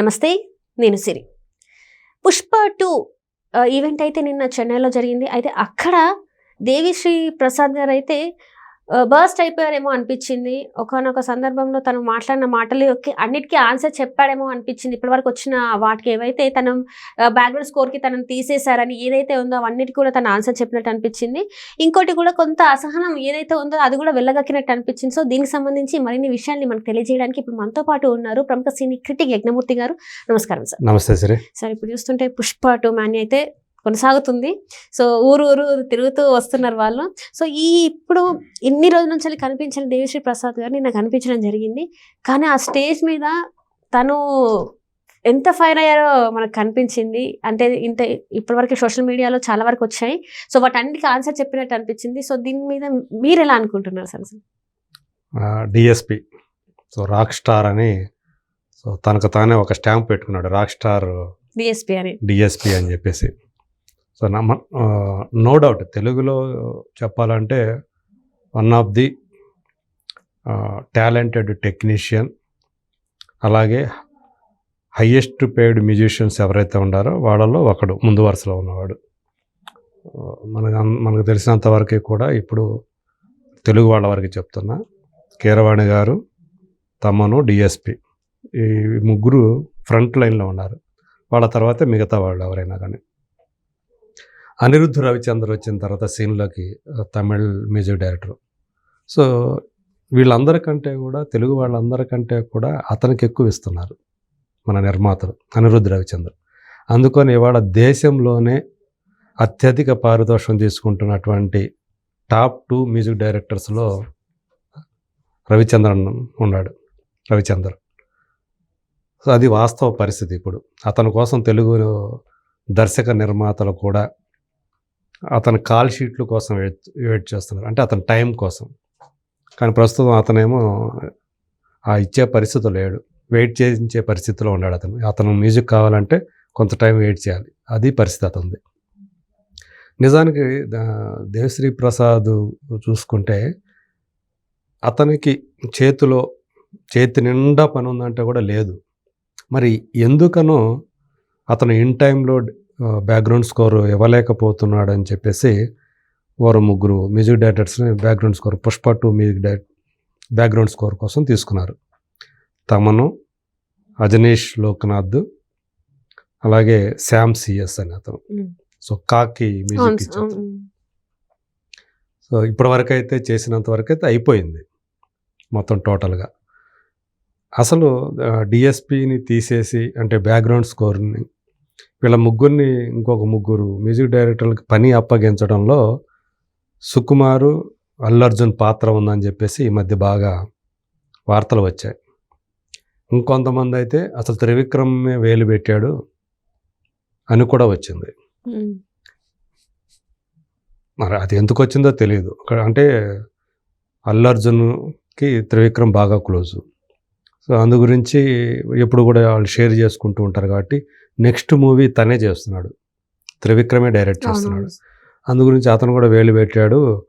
నమస్తే నేను సిరి. Pushpa two event అయితే నిన్న చెన్నైలో జరిగింది. అయితే అక్కడ దేవిశ్రీ ప్రసాద్ గారు అయితే బర్స్ట్ అయిపోయారేమో అనిపించింది. ఒకనొక సందర్భంలో తను మాట్లాడిన మాటలకి అన్నిటికీ ఆన్సర్ చెప్పాడేమో అనిపించింది. ఇప్పటివరకు వచ్చిన వాటికి ఏవైతే తను బ్యాక్గ్రౌండ్ స్కోర్కి తనను తీసేశారని ఏదైతే ఉందో అవన్నిటికీ కూడా తను ఆన్సర్ చెప్పినట్టు అనిపించింది. ఇంకోటి కూడా కొంత అసహనం ఏదైతే ఉందో అది కూడా వెళ్ళగక్కినట్టు అనిపించింది. సో దీనికి సంబంధించి మరిన్ని విషయాల్ని మనకు తెలియజేయడానికి ఇప్పుడు మనతో పాటు ఉన్నారు ప్రముఖ సినీ క్రిటిక్ యజ్ఞమూర్తి గారు. నమస్కారం సార్. నమస్తే సరే. సార్ ఇప్పుడు చూస్తుంటే పుష్ప టూ మాన్య అయితే కొనసాగుతుంది. సో ఊరు ఊరు తిరుగుతూ వస్తున్నారు వాళ్ళు. సో ఈ ఇప్పుడు ఇన్ని రోజుల నుంచి కనిపించిన దేవిశ్రీ ప్రసాద్ గారిని నాకు కనిపించడం జరిగింది. కానీ ఆ స్టేజ్ మీద తను ఎంత ఫైర్ అయ్యారో మనకు కనిపించింది. అంటే ఇంత ఇప్పటివరకు సోషల్ మీడియాలో చాలా వరకు వచ్చాయి. సో వాటన్నిటికీ ఆన్సర్ చెప్పినట్టు అనిపించింది. సో దీని మీద మీరు ఎలా అనుకుంటున్నారు sir? DSP. So rock star అని. సో తనకు తానే ఒక స్టాంప్ పెట్టుకున్నాడు. రాక్ స్టార్ డిఎస్పీ అని. డిఎస్పి అని చెప్పేసి. సో నమ్మ నో డౌట్ తెలుగులో చెప్పాలంటే one of the talented technician అలాగే హయ్యెస్ట్ పేడ్ మ్యూజిషియన్స్ ఎవరైతే ఉన్నారో వాళ్ళలో ఒకడు ముందు వరుసలో ఉన్నవాడు. మనకు మనకు తెలిసినంత వరకు కూడా ఇప్పుడు తెలుగు వాళ్ళ వరకు చెప్తున్నా. కీరవాణి గారు తమను డిఎస్పి ఈ ముగ్గురు ఫ్రంట్ లైన్లో ఉన్నారు. వాళ్ళ తర్వాతే మిగతా వాళ్ళు ఎవరైనా కానీ. అనిరుద్ధ రవిచంద్ర వచ్చిన తర్వాత సీన్లోకి తమిళ్ మ్యూజిక్ డైరెక్టర్. సో వీళ్ళందరికంటే కూడా తెలుగు వాళ్ళందరికంటే కూడా అతనికి ఎక్కువ ఇస్తున్నారు మన నిర్మాతలు అనిరుద్ధ రవిచంద్ర. అందుకని ఇవాళ దేశంలోనే అత్యధిక పారితోషం తీసుకుంటున్నటువంటి టాప్ టూ మ్యూజిక్ డైరెక్టర్స్లో రవిచంద్రన్ ఉన్నాడు రవిచంద్ర. సో అది వాస్తవ పరిస్థితి ఇప్పుడు. అతని కోసం తెలుగు దర్శక నిర్మాతలు కూడా అతని కాల్ షీట్ల కోసం వెయిట్ వెయిట్ చేస్తున్నారు. అంటే అతని టైం కోసం. కానీ ప్రస్తుతం అతనేమో ఆ ఇచ్చే పరిస్థితి లేడు. వెయిట్ చేయించే పరిస్థితిలో ఉన్నాడు అతను. అతను మ్యూజిక్ కావాలంటే కొంత టైం వెయిట్ చేయాలి. అది పరిస్థితి అతనిది. నిజానికి దేవశ్రీ ప్రసాద్ చూసుకుంటే అతనికి చేతిలో చేతి నిండా పని ఉందంటే కూడా లేదు. మరి ఎందుకనో అతను ఇన్ టైంలో బ్యాక్గ్రౌండ్ స్కోర్ ఇవ్వలేకపోతున్నాడు అని చెప్పేసి వారు ముగ్గురు music డైరెక్టర్స్ని background score Pushpa two music direct background score కోసం తీసుకున్నారు తమను అజనీష్ లోక్నాథ్ అలాగే శామ్ సిఎస్ అని అతను. సో కాకి మ్యూజిక్ ఇచ్చారు. సో ఇప్పటివరకు అయితే చేసినంత వరకు అయితే అయిపోయింది మొత్తం టోటల్గా అసలు డిఎస్పిని తీసేసి అంటే బ్యాక్గ్రౌండ్ స్కోర్ని వీళ్ళ ముగ్గురిని ఇంకొక ముగ్గురు మ్యూజిక్ డైరెక్టర్లకి పని అప్పగించడంలో సుకుమారు అల్లర్జున్ పాత్ర ఉందని చెప్పేసి ఈ మధ్య బాగా వార్తలు వచ్చాయి. ఇంకొంతమంది అయితే అసలు త్రివిక్రమే వేలు పెట్టాడు అని కూడా వచ్చింది. మరి అది ఎందుకు వచ్చిందో తెలియదు అంటే అల్లు అర్జున్కి త్రివిక్రమ్ బాగా క్లోజు. సో అందు గురించి ఎప్పుడు కూడా వాళ్ళు షేర్ చేసుకుంటూ ఉంటారు కాబట్టి నెక్స్ట్ మూవీ తనే చేస్తున్నాడు. త్రివిక్రమే డైరెక్ట్ చేస్తున్నాడు. అందు గురించి అతను కూడా వేలు పెట్టాడు.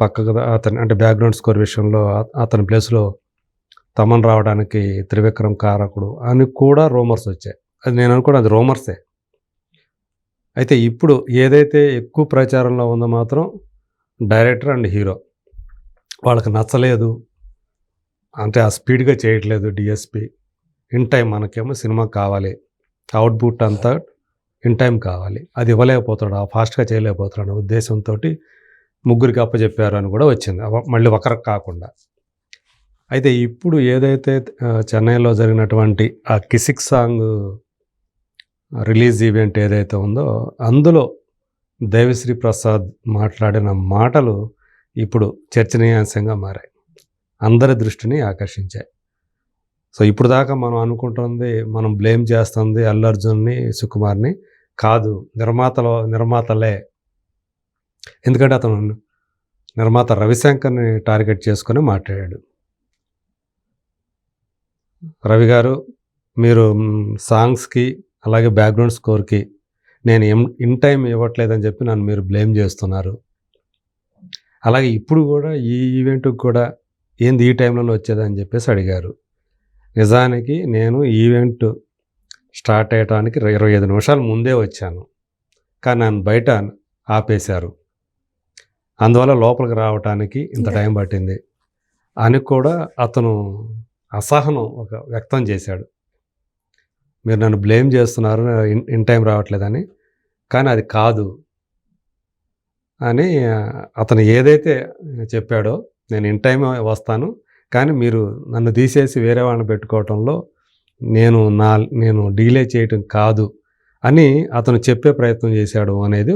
పక్కకు అతని అంటే బ్యాక్గ్రౌండ్ స్కోర్ విషయంలో అతని ప్లేస్లో తమన్ రావడానికి త్రివిక్రమ్ కారకుడు అని కూడా రూమర్స్ వచ్చాయి. అది నేను అనుకోవడం అది రూమర్సే. అయితే ఇప్పుడు ఏదైతే ఎక్కువ ప్రచారంలో ఉందో మాత్రం డైరెక్టర్ అండ్ హీరో. వాళ్ళకి నచ్చలేదు. అంటే ఆ స్పీడ్గా చేయట్లేదు డిఎస్పి. ఇన్ టైం మనకేమో సినిమా కావాలి. అవుట్పుట్ అంతా ఇన్ టైం కావాలి. అది ఇవ్వలేకపోతున్నాడు ఆ ఫాస్ట్గా చేయలేకపోతున్నాడు అనే ఉద్దేశంతో ముగ్గురికి అప్పచెప్పారు అని కూడా వచ్చింది. మళ్ళీ ఒకరికి కాకుండా. అయితే ఇప్పుడు ఏదైతే చెన్నైలో జరిగినటువంటి ఆ కిసిక్ సాంగ్ రిలీజ్ ఈవెంట్ ఏదైతే ఉందో అందులో దేవిశ్రీ ప్రసాద్ మాట్లాడిన మాటలు ఇప్పుడు చర్చనీయాంశంగా మారాయి. అందరి దృష్టిని ఆకర్షించాయి. సో ఇప్పుడు దాకా మనం అనుకుంటుంది మనం బ్లేమ్ చేస్తుంది అల్లు అర్జున్ని సుకుమార్ని కాదు నిర్మాతలో నిర్మాతలే. ఎందుకంటే అతను నిర్మాత రవిశంకర్ని టార్గెట్ చేసుకొని మాట్లాడాడు. రవి గారు మీరు సాంగ్స్కి అలాగే బ్యాక్గ్రౌండ్ స్కోర్కి నేను ఇన్ టైం ఇవ్వట్లేదని చెప్పి నన్ను మీరు బ్లేమ్ చేస్తున్నారు. అలాగే ఇప్పుడు కూడా ఈ ఈవెంట్కి కూడా ఏంది ఈ టైంలోనే వచ్చేదని చెప్పేసి అడిగారు. నిజానికి నేను ఈవెంట్ స్టార్ట్ అయ్యడానికి ఇరవై ఐదు నిమిషాల ముందే వచ్చాను. కానీ నన్ను బయట ఆపేశారు. అందువల్ల లోపలికి రావడానికి ఇంత. టైం పట్టింది. అని కూడా అతను అసహనం ఒక వ్యక్తం చేశాడు. మీరు నన్ను బ్లేమ్ చేస్తున్నారు ఇన్ ఇన్ టైం రావట్లేదని. కానీ అది కాదు. అని అతను ఏదైతే చెప్పాడో నేను ఇన్ టైం వస్తాను కానీ మీరు నన్ను తీసేసి వేరే వాళ్ళని పెట్టుకోవటంలో నేను నా నేను డీలే చేయటం కాదు అని అతను చెప్పే ప్రయత్నం చేశాడు అనేది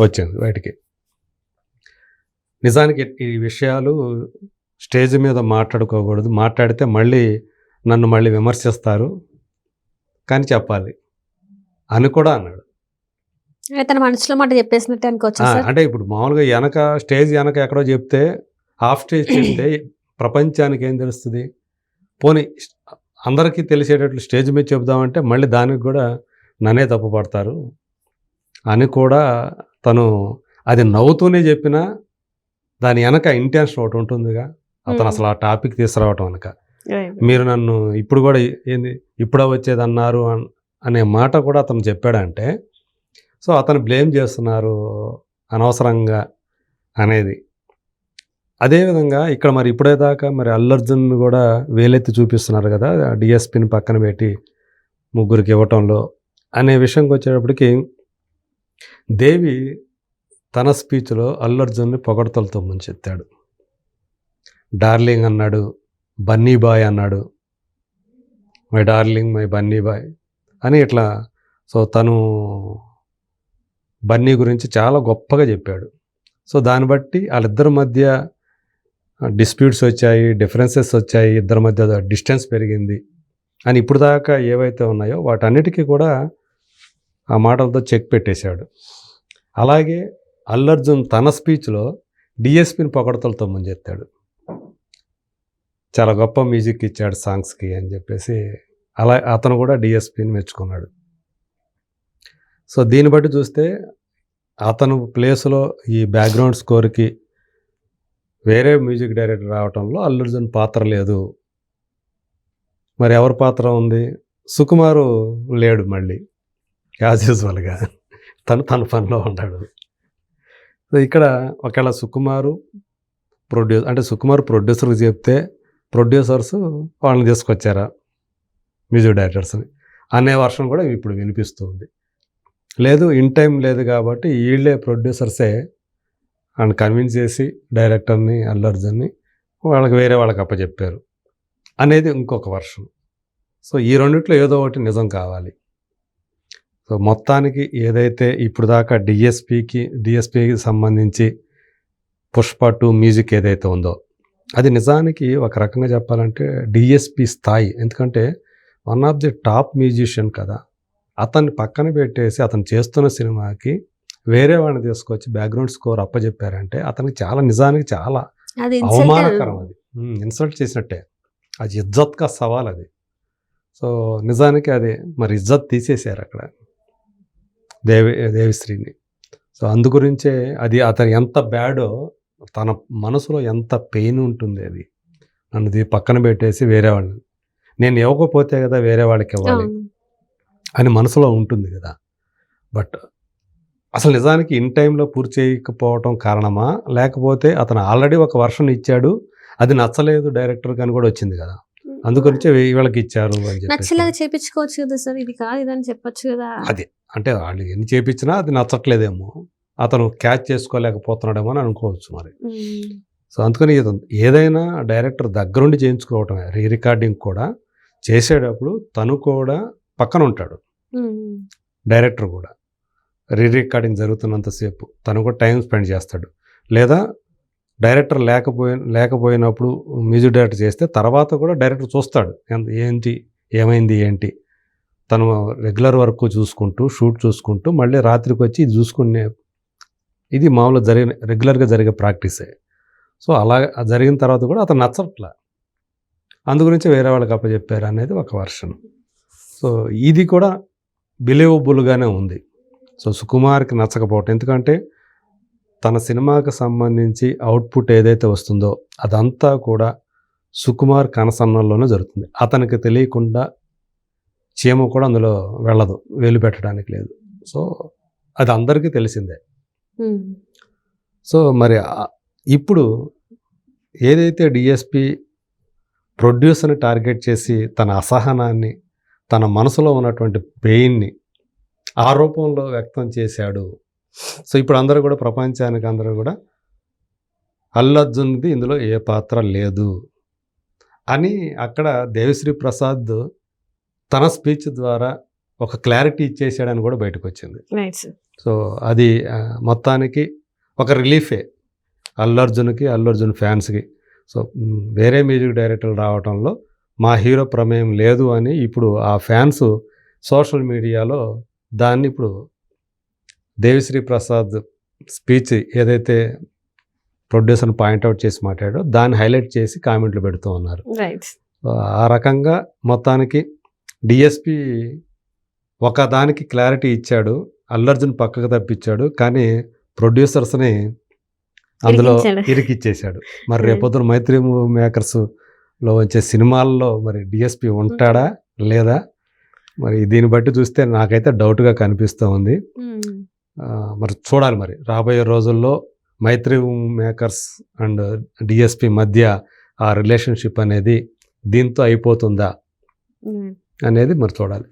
వచ్చింది బయటికి. నిజానికి ఈ విషయాలు స్టేజ్ మీద మాట్లాడుకోకూడదు. మాట్లాడితే మళ్ళీ నన్ను మళ్ళీ విమర్శిస్తారు. కానీ చెప్పాలి అని కూడా అన్నాడు. తన మనసులో మాట చెప్పేసినట్టు అనుకోవచ్చు అంటే ఇప్పుడు మామూలుగా వెనక స్టేజ్ వెనక ఎక్కడో చెప్తే హాఫ్ స్టేజ్ చెప్తే ప్రపంచానికి ఏం తెలుస్తుంది? పోనీ అందరికీ తెలిసేటట్లు స్టేజ్ మీద చెబుదామంటే మళ్ళీ దానికి కూడా నన్నే తప్పు పడతారు. అని కూడా తను అది నవ్వుతూనే చెప్పినా దాని వెనక ఇంటెన్షన్ ఒకటి ఉంటుందిగా. అతను. అసలు ఆ టాపిక్ తీసుకురావటం వెనక. మీరు నన్ను ఇప్పుడు కూడా ఏంది? ఇప్పుడే వచ్చేది అన్నారు అన్- అనే మాట కూడా అతను చెప్పాడంటే సో అతను బ్లేమ్ చేస్తున్నారు అనవసరంగా అనేది. అదేవిధంగా ఇక్కడ మరి ఇప్పుడే దాకా మరి అల్లర్జున్ కూడా వేలెత్తి చూపిస్తున్నారు కదా డిఎస్పిని పక్కన పెట్టి ముగ్గురికి ఇవ్వటంలో అనే విషయంకి వచ్చేటప్పటికి దేవి తన స్పీచ్లో అల్లర్జున్ని పొగడతలతో ముంచెత్తాడు. డార్లింగ్ అన్నాడు బన్నీ బాయ్ అన్నాడు. My darling my Bunny boy అని ఇట్లా సో తను బన్నీ గురించి చాలా గొప్పగా చెప్పాడు. సో దాన్ని బట్టి వాళ్ళిద్దరి మధ్య డిస్ప్యూట్స్ వచ్చాయి డిఫరెన్సెస్ వచ్చాయి ఇద్దరి మధ్య డిస్టెన్స్ పెరిగింది అని ఇప్పుడు దాకా ఏవైతే ఉన్నాయో వాటన్నిటికీ కూడా ఆ మాటలతో చెక్ పెట్టేశాడు. అలాగే అల్లర్జున్ తన స్పీచ్లో డిఎస్పిని పొగడతలతో ముంచెత్తాడు చాలా గొప్ప మ్యూజిక్ ఇచ్చాడు సాంగ్స్కి అని చెప్పేసి అలా అతను కూడా డిఎస్పిని మెచ్చుకున్నాడు. సో దీన్ని బట్టి చూస్తే అతను ప్లేస్లో ఈ బ్యాక్గ్రౌండ్ స్కోర్కి వేరే మ్యూజిక్ డైరెక్టర్ రావటంలో అల్లుర్జున్ పాత్ర లేదు. మరి ఎవరి పాత్ర ఉంది? సుకుమారు లేడు మళ్ళీ. యాజ్ యూజువల్గా. తను తన పనిలో ఉంటాడు సో ఇక్కడ ఒకవేళ సుకుమారు ప్రొడ్యూస్ అంటే సుకుమార్ ప్రొడ్యూసర్కి చెప్తే ప్రొడ్యూసర్స్ వాళ్ళని తీసుకొచ్చారా? మ్యూజిక్ డైరెక్టర్స్ని. అనే వర్షం కూడా ఇప్పుడు వినిపిస్తుంది లేదు ఇన్ టైం లేదు కాబట్టి వీళ్ళే ప్రొడ్యూసర్సే అండ్ కన్విన్స్ చేసి డైరెక్టర్ని అల్లర్జన్ని వాళ్ళకి వేరే వాళ్ళకి అప్పచెప్పారు అనేది ఇంకొక వర్షన్ సో ఈ రెండిట్లో ఏదో ఒకటి నిజం కావాలి. సో మొత్తానికి ఏదైతే ఇప్పుడు దాకా డిఎస్పికి డిఎస్పికి సంబంధించి పుష్ప టూ మ్యూజిక్ ఏదైతే ఉందో అది నిజానికి ఒక రకంగా చెప్పాలంటే డిఎస్పి స్థాయి. ఎందుకంటే one of the top musician కదా అతన్ని పక్కన పెట్టేసి అతను చేస్తున్న సినిమాకి వేరే వాడిని తీసుకొచ్చి బ్యాక్గ్రౌండ్ స్కోర్ అప్పచెప్పారంటే అతనికి చాలా నిజానికి చాలా అవమానకరం అది. ఇన్సల్ట్ చేసినట్టే. అది ఇజ్జత్ కా సవాల్ అది. సో నిజానికి అది మరి ఇజ్జత్ తీసేశారు అక్కడ దేవి దేవిశ్రీని. సో అందు గురించే అది అతను ఎంత బ్యాడో తన మనసులో ఎంత పెయిన్ ఉంటుంది అది. నన్ను పక్కన పెట్టేసి వేరే వాళ్ళని. నేను ఇవ్వకపోతే కదా వేరే వాళ్ళకి ఇవ్వాలి అని మనసులో ఉంటుంది కదా. బట్ అసలు నిజానికి ఇన్ టైంలో పూర్తి చేయకపోవటం కారణమా? లేకపోతే అతను ఆల్రెడీ ఒక వర్షన్ ఇచ్చాడు అది నచ్చలేదు డైరెక్టర్ అని కూడా వచ్చింది కదా. అందుగురించి వీళ్ళకి ఇచ్చారు నచ్చలేక చేపించుకోవచ్చు కదా సార్? ఇది కాదు ఇదని చెప్పొచ్చు కదా. అది అంటే వాళ్ళు ఎన్ని చేపించినా అది నచ్చట్లేదేమో. అతను క్యాచ్ చేసుకోలేకపోతున్నాడేమో అని అనుకోవచ్చు మరి. సో అందుకని ఏదైనా డైరెక్టర్ దగ్గరుండి చేయించుకోవటమే రీ రికార్డింగ్ కూడా చేసేటప్పుడు తను కూడా పక్కన ఉంటాడు. డైరెక్టర్ కూడా. రీ రికార్డింగ్ జరుగుతున్నంతసేపు తను కూడా టైం స్పెండ్ చేస్తాడు. లేదా డైరెక్టర్ లేకపోయి లేకపోయినప్పుడు మ్యూజిక్ డైరెక్టర్ చేస్తే తర్వాత కూడా డైరెక్టర్ చూస్తాడు. ఎంత- ఏంటి ఏమైంది ఏంటి? తను రెగ్యులర్ వర్క్ చూసుకుంటూ షూట్ చూసుకుంటూ మళ్ళీ రాత్రికి వచ్చి ఇది చూసుకునే ఇది మామూలుగా జరిగిన రెగ్యులర్గా జరిగే ప్రాక్టీసే. సో అలా జరిగిన తర్వాత కూడా అతను నచ్చట్లా. అందు గురించి వేరే వాళ్ళకి అప్పచెప్పారు అనేది ఒక వర్షన్. సో ఇది కూడా బిలీవబుల్గానే ఉంది. సో సుకుమార్కి నచ్చకపోవటం. ఎందుకంటే తన సినిమాకి సంబంధించి అవుట్పుట్ ఏదైతే వస్తుందో అదంతా కూడా సుకుమార్ కనసన్నంలోనే జరుగుతుంది. అతనికి తెలియకుండా చీమ కూడా అందులో వెళ్ళదు వేలు పెట్టడానికి లేదు. సో అది అందరికీ తెలిసిందే. సో మరి ఇప్పుడు ఏదైతే డిఎస్పి ప్రొడ్యూసర్ని టార్గెట్ చేసి తన అసహనాన్ని తన మనసులో ఉన్నటువంటి పెయిన్ని ఆ రూపంలో వ్యక్తం చేశాడు. సో ఇప్పుడు అందరూ కూడా ప్రపంచానికి అందరూ కూడా అల్లర్జున్ది ఇందులో ఏ పాత్ర లేదు అని అక్కడ దేవిశ్రీ ప్రసాద్ తన స్పీచ్ ద్వారా ఒక క్లారిటీ ఇచ్చేసాడని కూడా బయటకు వచ్చింది సో అది మొత్తానికి ఒక రిలీఫే అల్లు అర్జున్కి అల్లు అర్జున్ ఫ్యాన్స్కి. సో వేరే మ్యూజిక్ డైరెక్టర్లు రావడంలో మా హీరో ప్రమేయం లేదు అని ఇప్పుడు ఆ ఫ్యాన్స్ సోషల్ మీడియాలో దాన్ని ఇప్పుడు దేవిశ్రీ ప్రసాద్ స్పీచ్ ఏదైతే ప్రొడ్యూసర్ని పాయింట్అవుట్ చేసి మాట్లాడో దాన్ని హైలైట్ చేసి కామెంట్లు పెడుతూ ఉన్నారు ఆ రకంగా మొత్తానికి డిఎస్పి ఒక దానికి క్లారిటీ ఇచ్చాడు అల్లర్జున్ పక్కకు తప్పించాడు కానీ ప్రొడ్యూసర్స్ని అందులో. ఇరికిచ్చేశాడు మరి Hmm. రేపొద్దున మైత్రి మూవీ మేకర్స్లో వచ్చే సినిమాల్లో మరి డిఎస్పి ఉంటాడా లేదా మరి దీన్ని బట్టి చూస్తే నాకైతే డౌట్గా కనిపిస్తూ ఉంది. మరి చూడాలి మరి. రాబోయే రోజుల్లో మైత్రి మేకర్స్ అండ్ డిఎస్పి మధ్య ఆ రిలేషన్షిప్ అనేది దీంతో అయిపోతుందా. అనేది మరి చూడాలి.